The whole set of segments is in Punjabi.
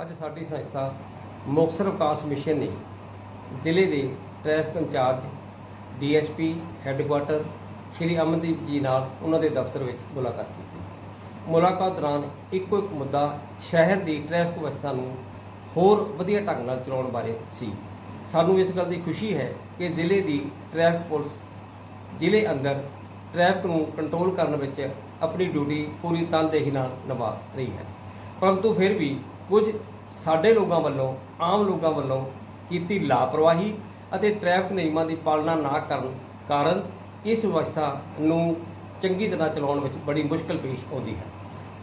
ਅੱਜ ਸਾਡੀ ਸੰਸਥਾ ਮੁਕਤਸਰ ਵਿਕਾਸ ਮਿਸ਼ਨ ਨੇ ਜ਼ਿਲ੍ਹੇ ਦੇ traffic incharge, DSP, headquarter Shri Amandeep ji ਨਾਲ ਉਹਨਾਂ ਦੇ ਦਫ਼ਤਰ ਵਿੱਚ ਮੁਲਾਕਾਤ ਕੀਤੀ। ਮੁਲਾਕਾਤ ਦੌਰਾਨ ਇੱਕੋ ਇੱਕ ਮੁੱਦਾ ਸ਼ਹਿਰ ਦੀ ਟ੍ਰੈਫਿਕ ਵਿਵਸਥਾ ਨੂੰ ਹੋਰ ਵਧੀਆ ਢੰਗ ਨਾਲ ਚਲਾਉਣ ਬਾਰੇ ਸੀ। ਸਾਨੂੰ ਇਸ ਗੱਲ ਦੀ ਖੁਸ਼ੀ ਹੈ ਕਿ ਜ਼ਿਲ੍ਹੇ ਦੀ ਟ੍ਰੈਫਿਕ ਪੁਲਿਸ ਜ਼ਿਲ੍ਹੇ ਅੰਦਰ ਟ੍ਰੈਫਿਕ ਨੂੰ ਕੰਟਰੋਲ ਕਰਨ ਵਿੱਚ ਆਪਣੀ ਡਿਊਟੀ ਪੂਰੀ ਤਨਦੇਹੀ ਨਾਲ ਨਿਭਾ ਰਹੀ ਹੈ। ਪਰੰਤੂ ਫਿਰ ਵੀ ਕੁਝ ਸਾਡੇ ਲੋਕਾਂ ਵੱਲੋਂ, ਆਮ ਲੋਕਾਂ ਵੱਲੋਂ ਕੀਤੀ ਲਾਪਰਵਾਹੀ ਅਤੇ ਟ੍ਰੈਫਿਕ ਨਿਯਮਾਂ ਦੀ ਪਾਲਣਾ ਨਾ ਕਰਨ ਕਾਰਨ ਇਸ ਵਿਵਸਥਾ ਨੂੰ ਚੰਗੀ ਤਰ੍ਹਾਂ ਚਲਾਉਣ ਵਿੱਚ ਬੜੀ ਮੁਸ਼ਕਲ ਪੇਸ਼ ਆਉਂਦੀ ਹੈ।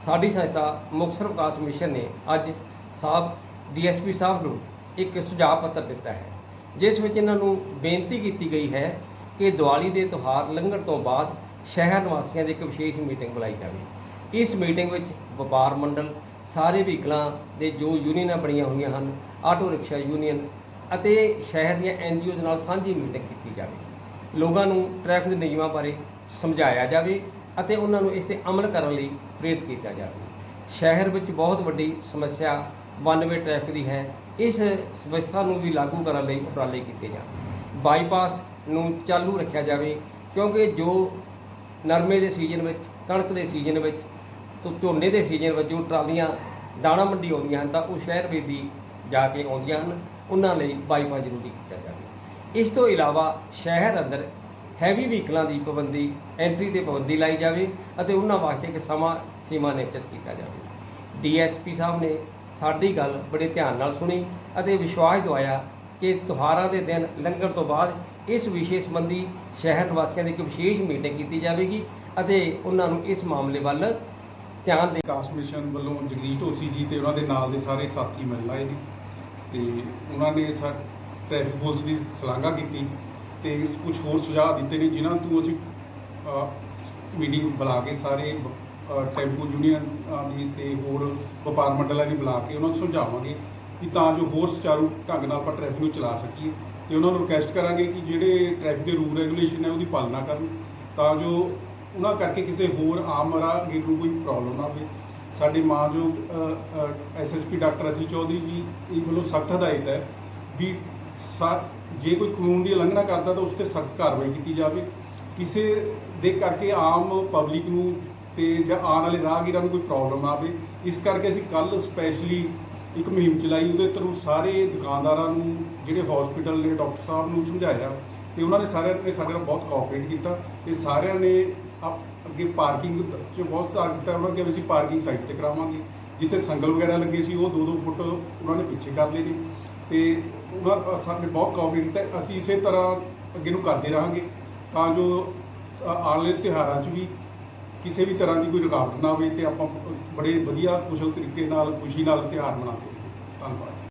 ਸਾਡੀ ਸੰਸਥਾ ਮੁਕਤਸਰ ਵਿਕਾਸ ਮਿਸ਼ਨ ਨੇ ਅੱਜ ਸਾਹਿਬ ਡੀਐਸਪੀ ਸਾਹਿਬ ਨੂੰ ਇੱਕ ਸੁਝਾਅ ਪੱਤਰ ਦਿੱਤਾ ਹੈ, ਜਿਸ ਵਿੱਚ ਇਹਨਾਂ ਨੂੰ ਬੇਨਤੀ ਕੀਤੀ ਗਈ ਹੈ ਕਿ ਦੀਵਾਲੀ ਦੇ ਤਿਉਹਾਰ ਲੰਘਣ ਤੋਂ ਬਾਅਦ ਸ਼ਹਿਰ ਨਿਵਾਸੀਆਂ ਦੀ ਇੱਕ ਵਿਸ਼ੇਸ਼ ਮੀਟਿੰਗ ਬੁਲਾਈ ਜਾਵੇ। ਇਸ ਮੀਟਿੰਗ ਵਿੱਚ ਵਪਾਰ ਮੰਡਲ ਸਾਰੇ ਵਹੀਕਲਾਂ ਦੇ ਜੋ ਯੂਨੀਅਨਾਂ ਬਣੀਆਂ ਹੋਈਆਂ ਹਨ, ਆਟੋ ਰਿਕਸ਼ਾ ਯੂਨੀਅਨ ਅਤੇ ਸ਼ਹਿਰ ਦੀਆਂ ਐਨਜੀਓਜ਼ ਨਾਲ ਸਾਂਝੀ ਮੀਟਿੰਗ ਕੀਤੀ ਜਾਵੇ। ਲੋਕਾਂ ਨੂੰ ਟ੍ਰੈਫਿਕ ਦੇ ਨਿਯਮਾਂ ਬਾਰੇ ਸਮਝਾਇਆ ਜਾਵੇ ਅਤੇ ਉਹਨਾਂ ਨੂੰ ਇਸ ਤੇ ਅਮਲ ਕਰਨ ਲਈ ਪ੍ਰੇਰਿਤ ਕੀਤਾ ਜਾਵੇ। ਸ਼ਹਿਰ ਵਿੱਚ ਬਹੁਤ ਵੱਡੀ ਸਮੱਸਿਆ ਵਨ ਵੇ ਟ੍ਰੈਫਿਕ ਦੀ ਹੈ। ਇਸ ਵਿਵਸਥਾ ਨੂੰ ਵੀ ਲਾਗੂ ਕਰਨ ਲਈ ਉਪਰਾਲੇ ਕੀਤੇ ਜਾਣ। ਬਾਈਪਾਸ ਨੂੰ ਚਾਲੂ ਰੱਖਿਆ ਜਾਵੇ ਕਿਉਂਕਿ ਜੋ ਨਰਮੇ ਦੇ ਸੀਜ਼ਨ ਵਿੱਚ, ਕਣਕ ਦੇ ਸੀਜ਼ਨ ਵਿੱਚ ਤੋਂ ਝੋਨੇ ਦੇ ਸੀਜ਼ਨ ਵਜੋਂ ਟਰਾਲੀਆਂ, ਦਾਣਾ ਮੰਡੀ ਆਉਂਦੀਆਂ ਹਨ ਤਾਂ ਉਹ ਸ਼ਹਿਰ ਵਿੱਚ ਦੀ ਜਾ ਕੇ ਆਉਂਦੀਆਂ ਹਨ। ਉਹਨਾਂ ਲਈ ਬਾਈਪਾਸ ਜ਼ਰੂਰੀ ਕੀਤਾ ਜਾਵੇ। ਇਸ ਤੋਂ ਇਲਾਵਾ ਸ਼ਹਿਰ ਅੰਦਰ ਹੈਵੀ ਵਹੀਕਲਾਂ ਦੀ ਪਾਬੰਦੀ ਐਂਟਰੀ ਤੇ ਪਾਬੰਦੀ ਲਾਈ ਜਾਵੇ ਅਤੇ ਉਹਨਾਂ ਵਾਸਤੇ ਇੱਕ ਸਮਾਂ ਸੀਮਾ ਨਿਸ਼ਚਿਤ ਕੀਤਾ ਜਾਵੇ। ਡੀਐਸਪੀ ਸਾਹਿਬ ਨੇ ਸਾਡੀ ਗੱਲ ਬੜੇ ਧਿਆਨ ਨਾਲ ਸੁਣੀ ਅਤੇ ਵਿਸ਼ਵਾਸ ਦਿਵਾਇਆ ਕਿ ਤਿਉਹਾਰਾਂ ਦੇ ਦਿਨ ਲੰਘਣ ਤੋਂ ਬਾਅਦ ਇਸ ਵਿਸ਼ੇ ਸੰਬੰਧੀ ਸ਼ਹਿਰ ਨਿਵਾਸੀਆਂ ਦੀ ਇੱਕ ਵਿਸ਼ੇਸ਼ ਮੀਟਿੰਗ ਕੀਤੀ ਜਾਵੇਗੀ ਅਤੇ ਉਹਨਾਂ ਨੂੰ ਇਸ ਮਾਮਲੇ ਵੱਲ ਧਿਆਨ ਦੇ ਵਿਕਾਸ ਮਿਸ਼ਨ ਵੱਲੋਂ ਜਗਦੀਸ਼ ਢੋਸੀ ਜੀ ਤੇ ਉਹਨਾਂ ਦੇ ਨਾਲ ਦੇ ਸਾਰੇ ਸਾਥੀ ਮਿਲ ਆਏ ਨੇ। ਤੇ ਉਹਨਾਂ ਨੇ ਸਾ ਟ੍ਰੈਫਿਕ ਪੁਲਿਸ ਦੀ ਸ਼ਲਾਘਾ ਕੀਤੀ ਤੇ ਕੁਝ ਹੋਰ ਸੁਝਾਅ ਦਿੱਤੇ ਨੇ, ਜਿਨ੍ਹਾਂ ਤੋਂ ਅਸੀਂ ਮੀਟਿੰਗ ਬੁਲਾ ਕੇ ਸਾਰੇ ਟੈਂਪੂ ਯੂਨੀਅਨ ਦੀ ਤੇ ਹੋਰ ਵਪਾਰ ਮੰਡਲਾਂ ਦੀ ਬੁਲਾ ਕੇ ਉਹਨਾਂ ਨੂੰ ਸਮਝਾਵਾਂਗੇ ਕਿ ਤਾਂ ਜੋ ਹੋਰ ਸੁਚਾਰੂ ਢੰਗ ਨਾਲ ਆਪਾਂ ਟ੍ਰੈਫਿਕ ਨੂੰ ਚਲਾ ਸਕੀਏ। ਤੇ ਉਹਨਾਂ ਨੂੰ ਰਿਕੁਐਸਟ ਕਰਾਂਗੇ ਕਿ ਜਿਹੜੇ ਟ੍ਰੈਫਿਕ ਦੇ ਰੂਲ ਰੈਗੂਲੇਸ਼ਨ ਹੈ ਉਹਦੀ ਪਾਲਣਾ ਕਰਨ, ਤਾਂ ਜੋ ਉਹਨਾਂ ਕਰਕੇ ਕਿਸੇ ਹੋਰ ਆਮ ਰਾਹਗੀਰ ਨੂੰ ਕੋਈ ਪ੍ਰੋਬਲਮ ਨਾ ਹੋਵੇ। ਸਾਡੇ ਮਾਨਯੋਗ ਐਸਐਸਪੀ ਡਾਕਟਰ ਅਜੀ ਚੌਧਰੀ ਜੀ, ਇਹ ਵੱਲੋਂ ਸਖਤ ਹਦਾਇਤ ਹੈ ਵੀ ਸਾ- ਜੇ ਕੋਈ ਕਾਨੂੰਨ ਦੀ ਉਲੰਘਣਾ ਕਰਦਾ ਤਾਂ ਉਸ ਤੇ ਸਖਤ ਕਾਰਵਾਈ ਕੀਤੀ ਜਾਵੇ। ਕਿਸੇ ਦੇ ਕਰਕੇ ਆਮ ਪਬਲਿਕ ਨੂੰ ਤੇ ਜਾਂ ਆਉਣ ਵਾਲੇ ਰਾਹਗੀਰਾਂ ਨੂੰ ਕੋਈ ਪ੍ਰੋਬਲਮ ਨਾ ਆਵੇ। ਇਸ ਕਰਕੇ ਅਸੀਂ ਕੱਲ ਸਪੈਸ਼ਲੀ ਇੱਕ ਮੁਹਿੰਮ ਚਲਾਈ, ਉਹਦੇ ਥਰੂ ਸਾਰੇ ਦੁਕਾਨਦਾਰਾਂ ਨੂੰ, ਜਿਹੜੇ ਹਸਪੀਟਲ ਨੇ, ਡਾਕਟਰ ਸਾਹਿਬ ਨੂੰ ਸਮਝਾਇਆ ਤੇ ਉਹਨਾਂ ਨੇ ਸਾਰਿਆਂ ਨੇ ਸਾਡੇ ਨਾਲ ਬਹੁਤ ਕੋਆਪਰੇਟ ਕੀਤਾ। ਤੇ ਸਾਰਿਆਂ ਨੇ ਅਪ- ਅੱਗੇ ਪਾਰਕਿੰਗ 'ਚ ਬਹੁਤ ਸੁਧਾਰ ਕੀਤਾ ਉਹਨਾਂ ਨੇ ਕਿਹਾ ਵੀ ਅਸੀਂ ਪਾਰਕਿੰਗ ਸਾਈਡ ਤੇ ਕਰਾਵਾਂਗੇ। ਜਿੱਥੇ ਸੰਗਲ ਵਗੈਰਾ ਲੱਗੇ ਸੀ, ਉਹ 2-2 ਫੁੱਟ ਉਹਨਾਂ ਨੇ ਪਿੱਛੇ ਕਰ ਲਏ ਨੇ। ਤੇ ਉਹਨਾਂ ਸਾਡੇ ਬਹੁਤ ਕੋਆਪਰੇਟ ਕੀਤਾ ਅਸੀਂ ਇਸੇ ਤਰ੍ਹਾਂ ਅੱਗੇ ਨੂੰ ਕਰਦੇ ਰਹਾਂਗੇ। ਤਾਂ ਜੋ ਆਉਣ ਵਾਲੇ ਤਿਉਹਾਰਾਂ 'ਚ ਵੀ ਕਿਸੇ ਵੀ ਤਰ੍ਹਾਂ ਦੀ ਕੋਈ ਰੁਕਾਵਟ ਨਾ ਆਵੇ ਤੇ ਆਪਾਂ ਬੜੇ ਵਧੀਆ, ਕੁਸ਼ਲ ਤਰੀਕੇ ਨਾਲ, ਖੁਸ਼ੀ ਨਾਲ ਤਿਉਹਾਰ ਮਨਾਉਂਦੇ ਧੰਨਵਾਦ।